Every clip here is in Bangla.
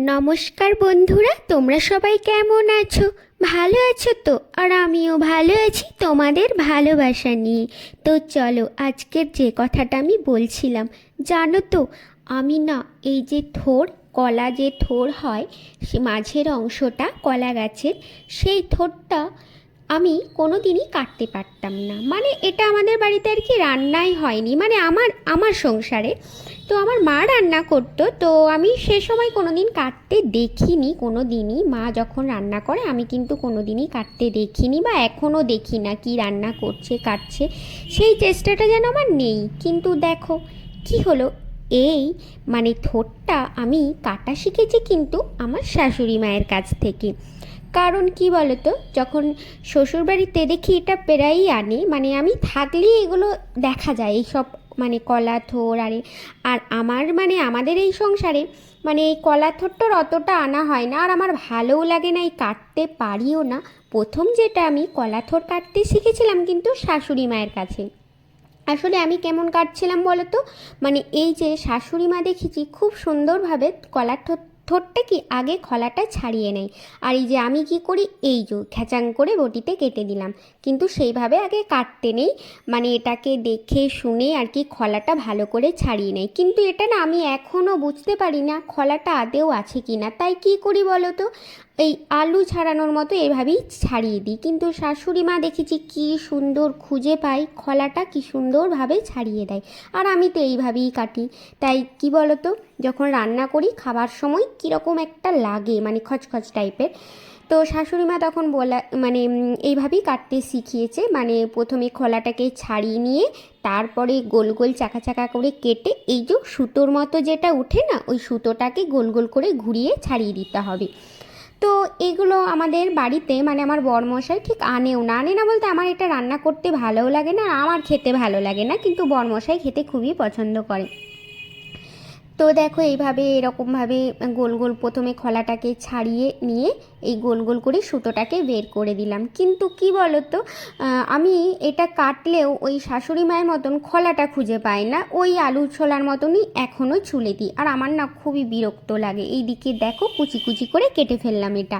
নমস্কার বন্ধুরা, তোমরা সবাই কেমন আছো? ভালো আছো তো? আর আমিও ভালো আছি তোমাদের ভালোবাসা নিয়ে। তো চলো, আজকের যে কথাটা আমি বলছিলাম, জানো তো, আমি না এই যে থোর, কলা যে থোর হয়, সে মাঝের অংশটা কলা গাছের, সেই থোরটা আমি কোনো দিনই কাটতে পারতাম না। মানে এটা আমাদের বাড়িতে আর কি রান্নাই হয়নি। মানে আমার আমার সংসারে তো আমার মা রান্না করতো, তো আমি সে সময় কোনো দিন কাটতে দেখিনি কোনো দিনই মা যখন রান্না করে, আমি কিন্তু কোনো দিনই কাটতে দেখিনি বা এখনও দেখি না কি রান্না করছে, কাটছে। সেই চেষ্টাটা যেন আমার নেই। কিন্তু দেখো, কি হলো? এই মানে থোটটা আমি কাটা শিখেছি কিন্তু আমার শাশুড়ি মায়ের কাছ থেকে। কারণ কি বলতো, যখন শ্বশুরবাড়িতে দেখি এটা প্রায়ই আনে মানে আমি থাকলেই এগুলো দেখা যায়, এইসব মানে কলাথর আরে, আর আমার মানে আমাদের এই সংসারে মানে এই কলাথরটার অতটা আনা হয় না। আর আমার ভালোও লাগে না, এই কাটতে পারিও না। প্রথম যেটা আমি কলা থোর কাটতে শিখেছিলাম কিন্তু শাশুড়ি মায়ের কাছে। আসলে আমি কেমন কাটছিলাম বলো তো মানে এই যে শাশুড়ি মা দেখেছি, খুব সুন্দরভাবে ঠোঁট ঠোঁটটা কি আগে খলাটা ছাড়িয়ে নেয় আর এই যে আমি কি করি? এই যে খেচাং করে বটিতে কেটে দিলাম। কিন্তু সেইভাবে আগে কাটতে নেই। মানে এটাকে দেখে শুনে আর কি খলাটা ভালো করে ছাড়িয়ে নেয় কিন্তু এটা না আমি এখনও বুঝতে পারি না খলাটা আদেও আছে কি না তাই কি করি বলো তো? এই আলু ছাড়ানোর মতো এভাবেই ছাড়িয়ে দিই। কিন্তু শাশুড়ি মা দেখেছি কি সুন্দর খুঁজে পাই খলাটা কি সুন্দরভাবে ছাড়িয়ে দেয়। আর আমি তো এইভাবেই কাটি। তাই কি বলো তো যখন রান্না করি খাবার সময় কীরকম একটা লাগে মানে খচখচ টাইপের তো শাশুড়ি মা তখন বলা মানে এইভাবেই কাটতে শিখিয়েছে। মানে প্রথমে খোলাটাকে ছাড়িয়ে নিয়ে তারপরে গোল গোল চাকা চাকা করে কেটে এই যে সুতোর মতো যেটা উঠে না, ওই সুতোটাকে গোল গোল করে ঘুরিয়ে ছাড়িয়ে দিতে হবে। তো এগুলো আমাদের বাড়িতে মানে আমার বরমশাই ঠিক আনেও না। আনে না বলতে আমার এটা রান্না করতে ভালোও লাগে না আর আমার খেতে ভালো লাগে না, কিন্তু বরমশাই খেতে খুবই পছন্দ করে। তো দেখো এইভাবে, এরকমভাবে গোল গোল প্রথমে খোলাটাকে ছাড়িয়ে নিয়ে এই গোল গোল করে সুতোটাকে বের করে দিলাম। কিন্তু কি বলো তো আমি এটা কাটলেও ওই শাশুড়ি মায়ের মতন খোলাটা খুঁজে পাই না। ওই আলু ছোলার মতনই এখনও ছুলে দিই। আর আমার না খুবই বিরক্ত লাগে। এই দিকে দেখো কুচি কুচি করে কেটে ফেললাম এটা।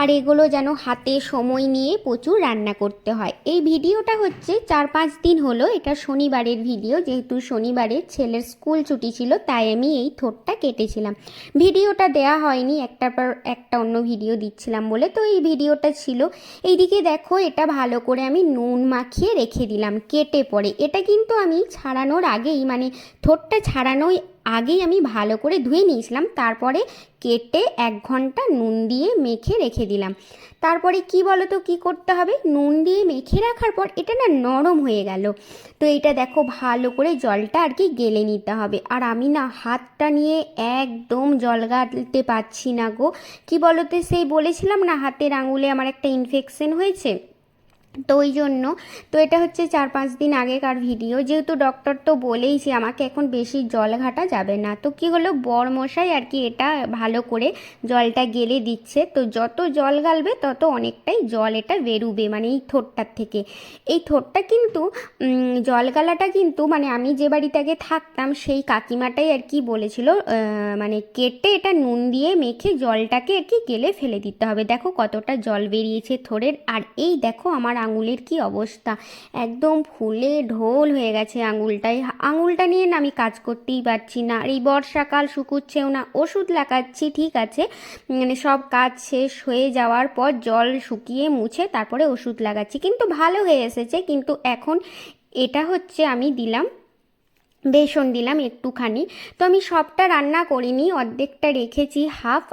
আর এগুলো যেন হাতে সময় নিয়ে প্রচুর রান্না করতে হয়। এই ভিডিওটা হচ্ছে চার পাঁচ দিন হলো। এটা শনিবারের ভিডিও। যেহেতু শনিবারে ছেলের স্কুল ছুটি ছিল, তাই আমি এই থোটটা কেটেছিলাম। ভিডিওটা দেয়া হয়নি, একটার পর একটা অন্য ভিডিও দিচ্ছিলাম বলে। তো এই ভিডিওটা ছিল। এইদিকে দেখো, এটা ভালো করে আমি নুন মাখিয়ে রেখে দিলাম, কেটে পড়ে এটা কিন্তু আমি ছাড়ানোর আগেই মানে থোটটা ছাড়ানোর আগেই আমি ভালো করে ধুয়ে নিয়েছিলাম, তারপরে কেটে এক ঘণ্টা নুন দিয়ে মেখে রেখে দিলাম। তারপরে কি বলো তো কী করতে হবে? নুন দিয়ে মেখে রাখার পর এটা না নরম হয়ে গেল। তো এটা দেখো, ভালো করে জলটা আর কি গেলে নিতে হবে। আর আমি না হাতটা নিয়ে একদম জল গালতে পারছি না গো। কি বলো তো সেই বলেছিলাম না, হাতের আঙুলে আমার একটা ইনফেকশন হয়েছে? তো ওই জন্য। তো এটা হচ্ছে চার পাঁচ দিন আগেকার ভিডিও। যেহেতু ডক্টর তো বলেইছে আমাকে এখন বেশি জল ঘাটা যাবে না। তো কি হলো? বর মশাই আর কি এটা ভালো করে জলটা গেলে দিচ্ছে। তো যত জল গালবে তত অনেকটাই জল এটা বেরুবে মানে এই থোটটার থেকে। এই থোটটা কিন্তু জল গালাটা কিন্তু মানে আমি যে বাড়িতে আগে থাকতাম সেই কাকিমাটাই আর কি বলেছিল মানে কেটে এটা নুন দিয়ে মেখে জলটাকে আর কি গেলে ফেলে দিতে হবে। দেখো কতটা জল বেরিয়েছে থোড়ের আর এই দেখো আমার আঙুলের কি অবস্থা? একদম ফুলে ঢোল হয়ে গেছে আঙুলটাই আঙুলটা নিয়ে না আমি কাজ করতেই পারছি না। আর এই বর্ষাকাল শুকুচ্ছেও না, ওষুধ লাগাচ্ছি, ঠিক আছে। মানে সব কাজ শেষ হয়ে যাওয়ার পর জল শুকিয়ে মুছে তারপরে ওষুধ লাগাচ্ছি। কিন্তু ভালো হয়ে এসেছে, কিন্তু এখন এটা হচ্ছে আমি দিলাম বেসন দিলাম একটুখানি। তো আমি সবটা রান্না করিনি, অর্ধেকটা রেখেছি, হাফ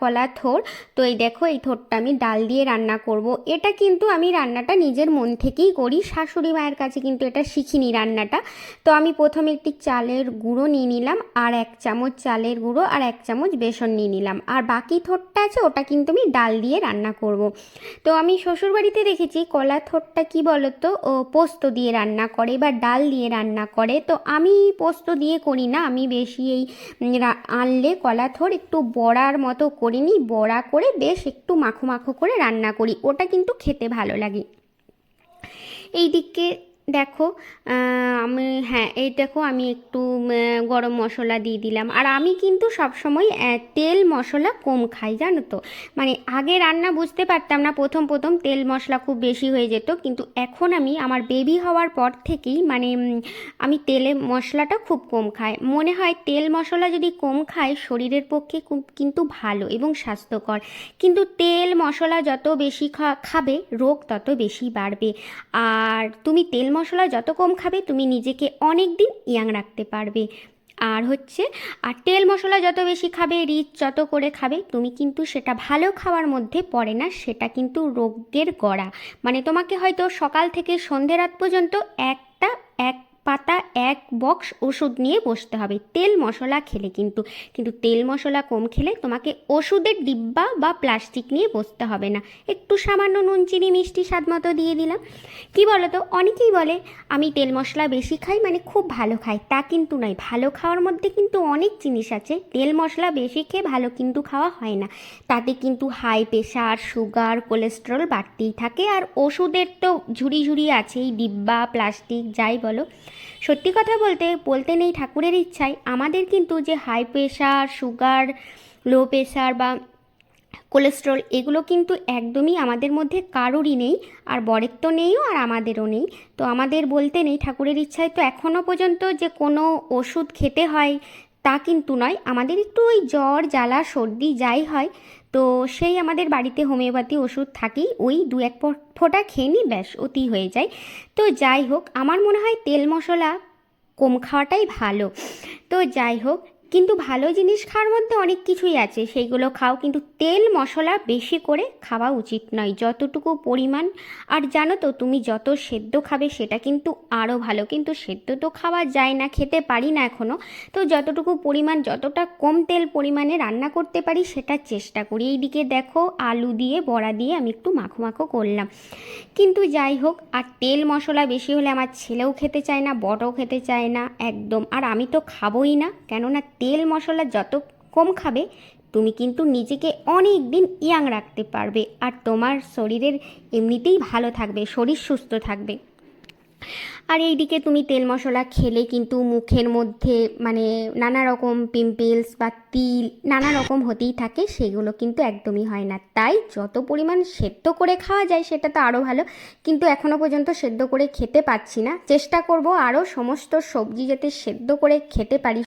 কলা থোর। তো এই দেখো, এই থোরটা আমি ডাল দিয়ে রান্না করব। এটা কিন্তু আমি রান্নাটা নিজের মন থেকেই করি, শাশুড়ি মায়ের কাছে কিন্তু এটা শিখিনি রান্নাটা। তো আমি প্রথমে একটি চালের গুঁড়ো নিয়ে নিলাম, আর এক চামচ চালের গুঁড়ো, আর এক চামচ বেসন নিয়ে নিলাম। আর বাকি থোরটা আছে, ওটা কিন্তু আমি ডাল দিয়ে রান্না করব। তো আমি শ্বশুরবাড়িতে দেখেছি, কলা থোরটা কি বলতো? ও পোস্ত দিয়ে রান্না করে বা ডাল দিয়ে রান্না করে। তো আমি পোস্ত দিয়ে করি না, আমি বেশি এই আনলে কলা থোর একটু বড়ার মতো করে নিই বড়া করে বেশ একটু মাখো মাখো করে রান্না করি, ওটা কিন্তু খেতে ভালো লাগে। এই দিকে দেখো আমি হ্যাঁ এই দেখো, আমি একটু গরম মশলা দিয়ে দিলাম। আর আমি কিন্তু সবসময় তেল মশলা কম খাই, জানো তো? মানে আগে রান্না বুঝতে পারতাম না, প্রথম প্রথম তেল মশলা খুব বেশি হয়ে যেত। কিন্তু এখন আমি, আমার বেবি হওয়ার পর থেকেই মানে আমি তেলে মশলাটা খুব কম খাই। মনে হয় তেল মশলা যদি কম খাই, শরীরের পক্ষে খুব- কিন্তু ভালো এবং স্বাস্থ্যকর। কিন্তু তেল মশলা যত বেশি খাবে, রোগ তত বেশি বাড়বে। আর তুমি তেল মশলা যত কম খাবে, তুমি নিজেকে অনেক দিন ইয়াং রাখতে পারবে। আর হচ্ছে, আর তেল মশলা যত বেশি খাবে, রিচ যত করে খাবে, তুমি কিন্তু সেটা ভালো খাওয়ার মধ্যে পড়ে না, সেটা কিন্তু রোগের গড়া। মানে তোমাকে হয়তো সকাল থেকে সন্ধে রাত পর্যন্ত একটা এক পাতা এক বক্স ওষুধ নিয়ে বসতে হবে। তেল মশলা খেলে কিন্তু কিন্তু তেল মশলা কম খেলে তোমাকে ওষুধের ডিব্বা বা প্লাস্টিক নিয়ে বসতে হবে না। একটু সামান্য নুন, চিনি, মিষ্টি স্বাদ মতো দিয়ে দিলাম। কি বলো তো অনেকেই বলে, আমি তেল মশলা বেশি খাই মানে খুব ভালো খাই। তা কিন্তু নয়, ভালো খাওয়ার মধ্যে কিন্তু অনেক জিনিস আছে। তেল মশলা বেশি খেয়ে ভালো কিন্তু খাওয়া হয় না। তাতে কিন্তু হাই প্রেশার সুগার কোলেস্ট্রল বাড়তেই থাকে। আর ওষুধের তো ঝুড়ি ঝুড়ি আছেই, ডিব্বা প্লাস্টিক যাই বলো। সত্যি কথা বলতে বলতে নেই ঠাকুরের ইচ্ছায়। আমাদের কিন্তু যে high pressure sugar low pressure বা কোলেস্ট্রল এগুলো কিন্তু একদমই আমাদের মধ্যে কারোরই নেই, আর বরের তো নেইও আর আমাদেরও নেই। তো আমাদের বলতে নেই ঠাকুরের ইচ্ছায়। তো এখনও পর্যন্ত যে কোনো ওষুধ খেতে হয় তা কিন্তু নয়, আমাদের একটু ওই জ্বর, জ্বালা, সর্দি যাই হয়, তো সেই আমাদের বাড়িতে হোমিওপ্যাথি ওষুধ থাকেই, ওই দু এক ফোঁটা খেয়ে নিই, ব্যাস, অতি হয়ে যায়। তো যাই হোক, আমার মনে হয় তেল মশলা কম খাওয়াটাই ভালো। তো যাই হোক কিন্তু ভালো জিনিস খাওয়ার মধ্যে অনেক কিছুই আছে। সেইগুলো খাও, কিন্তু তেল, মশলা বেশি করে খাওয়া উচিত নয়। যতটুকু পরিমাণ, আর জানো তো, তুমি যত সেদ্ধ খাবে সেটা কিন্তু আরও ভালো। কিন্তু সেদ্ধ তো খাওয়া যায় না, খেতে পারি না এখনও তো যতটুকু পরিমাণ, যতটা কম তেল পরিমাণে রান্না করতে পারি সেটা চেষ্টা করি। এইদিকে দেখো, আলু দিয়ে, বড়া দিয়ে আমি একটু মাখো মাখো করলাম। কিন্তু যাই হোক, আর তেল, মশলা বেশি হলে আমার ছেলেও খেতে চায় না, বড়ও খেতে চায় না, একদম। আর আমি তো খাবোই না, কেননা তেল মশলা যত কম খাবে, তুমি কিন্তু নিজেকে অনেক দিন ইয়াং রাখতে পারবে আর তোমার শরীরের এমনিতেই ভালো থাকবে, শরীর সুস্থ থাকবে। আর এইদিকে তুমি তেল মশলা খেলে কিন্তু মুখের মধ্যে মানে নানা রকম পিম্পলস বা তিল নানা রকম হতেই থাকে, সেগুলো কিন্তু একদমই হয় না। তাই যত পরিমাণ সেদ্ধ করে খাওয়া যায় সেটা তো আরও ভালো, কিন্তু এখনও পর্যন্ত সেদ্ধ করে খেতে পাচ্ছি না। চেষ্টা করব আরও সমস্ত সবজি যাতে সেদ্ধ করে খেতে পারি